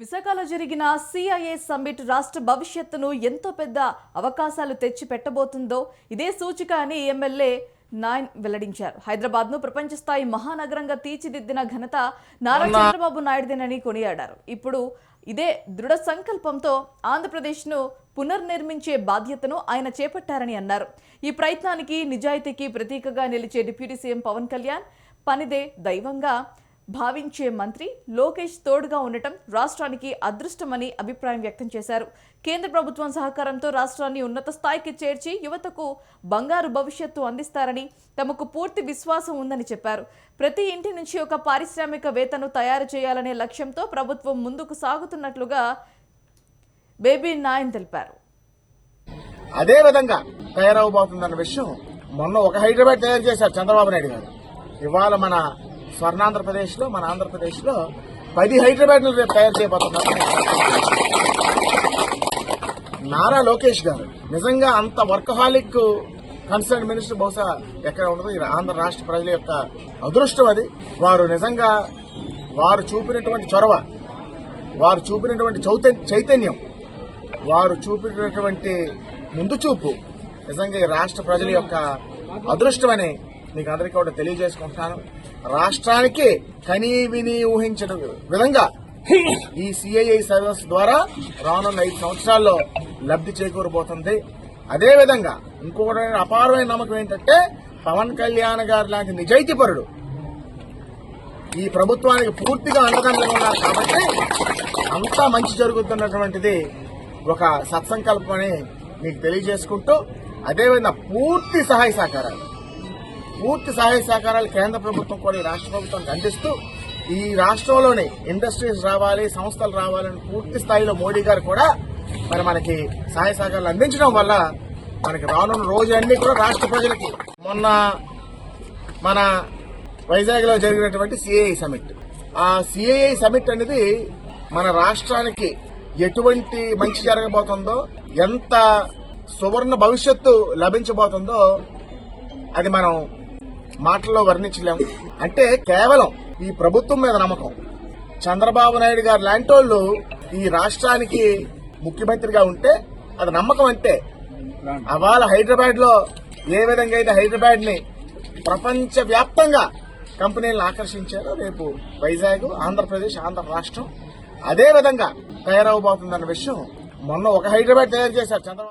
విశాఖలో జరిగిన CIA summit రాష్ట్ర భవిష్యత్తును ఎంతో పెద్ద అవకాశాలు తెచ్చి పెట్టబోతుందో ఇదే సూచిక అని ఎమ్మెల్యే నాయన్ వెల్లడించారు. హైదరాబాద్ను ప్రపంచ స్థాయి మహానగరంగా తీర్చిదిద్దిన ఘనత నారా చంద్రబాబు నాయుడుదేనని కొనియాడారు. ఇప్పుడు ఇదే దృఢ సంకల్పంతో ఆంధ్రప్రదేశ్ను పునర్నిర్మించే బాధ్యతను ఆయన చేపట్టారని అన్నారు. ఈ ప్రయత్నానికి నిజాయితీకి ప్రతీకగా నిలిచే డిప్యూటీ సీఎం పవన్ కళ్యాణ్ పనిదే దైవంగా భావించే మంత్రి లోకేష్ తోడుగా ఉండటం రాష్ట్రానికి అదృష్టమని అభిప్రాయం వ్యక్తం చేశారు. కేంద్ర ప్రభుత్వం సహకారంతో రాష్ట్రాన్ని ఉన్నత స్థాయికి చేర్చి యువతకు బంగారు భవిష్యత్తు అందిస్తారని తమకు పూర్తి విశ్వాసం ఉందని చెప్పారు. ప్రతి ఇంటి నుంచి ఒక పారిశ్రామికవేత్తను తయారు చేయాలనే లక్ష్యంతో ప్రభుత్వం ముందుకు సాగుతున్నట్లుగా బేబీ నాయన్ తెలిపారు. అదే విధంగా తయారవబోతుందన్న విషయం మొన్న ఒక హైదరాబాద్ తయారు చేశారు చంద్రబాబు నాయుడు గారు. ఇవాళ మన స్వర్ణాంధ్రప్రదేశ్లో మన ఆంధ్రప్రదేశ్లో పది హైదరాబాద్లు రేపు తయారు చేయబోతున్నారు. నారా లోకేష్ గారు నిజంగా అంత వర్కహాలిక్ కన్సర్న్ మినిస్టర్ బహుశా ఎక్కడ ఉండదు ఆంధ్ర రాష్ట్ర ప్రజల యొక్క అదృష్టం అది. వారు నిజంగా వారు చూపినటువంటి చొరవ వారు చూపినటువంటి చౌత- చైతన్యం వారు చూపినటువంటి ముందు చూపు నిజంగా ఈ రాష్ట్ర ప్రజల యొక్క అదృష్టమని మీకు అందరికీ కూడా తెలియజేసుకుంటున్నాను. రాష్ట్రానికి కనీ విని ఊహించిన విధంగా ఈ సిఐఐ సర్వీస్ ద్వారా రానున్న ఐదు సంవత్సరాల్లో లబ్ధి చేకూరబోతుంది. అదేవిధంగా ఇంకొకటి అపారమైన నమ్మకం ఏంటంటే పవన్ కళ్యాణ్ గారు లాంటి నిజాయితీపరుడు ఈ ప్రభుత్వానికి పూర్తిగా అండదండగా ఉన్నారు కాబట్టి అంతా మంచి జరుగుతున్నటువంటిది ఒక సత్సంకల్పం అని మీకు తెలియజేసుకుంటూ అదేవిధంగా పూర్తి సహాయ సహకారాలు. పూర్తి సహాయ సహకారాలు కేంద్ర ప్రభుత్వం కూడా ఈ రాష్ట్ర ప్రభుత్వం అందిస్తూ ఈ రాష్ట్రంలోని ఇండస్ట్రీస్ రావాలి సంస్థలు రావాలని పూర్తి స్థాయిలో మోడీ గారు కూడా మరి మనకి సహాయ సహకారాలు అందించడం వల్ల మనకి రానున్న రోజులన్నీ కూడా రాష్ట్ర ప్రజలకి. మొన్న మన వైజాగ్లో జరిగినటువంటి సిఐఐ సమిట్ ఆ సిఐఐ సమిట్ అనేది మన రాష్ట్రానికి ఎటువంటి మంచి జరగబోతుందో ఎంత సువర్ణ భవిష్యత్తు లభించబోతుందో అది మనం మాటల్లో వర్ణించలేము అంటే కేవలం ఈ ప్రభుత్వం మీద నమ్మకం. చంద్రబాబు నాయుడు గారు లాంటి వాళ్ళు ఈ రాష్ట్రానికి ముఖ్యమంత్రిగా ఉంటే అది నమ్మకం అంటే అవాళ హైదరాబాద్లో ఏ విధంగా అయితే హైదరాబాద్ని ప్రపంచ వ్యాప్తంగా కంపెనీలను ఆకర్షించారో రేపు వైజాగ్ ఆంధ్రప్రదేశ్ ఆంధ్ర రాష్ట్రం అదే విధంగా తయారవబోతుందన్న విషయం మొన్న ఒక హైదరాబాద్ తయారు చేశారు చంద్రబాబు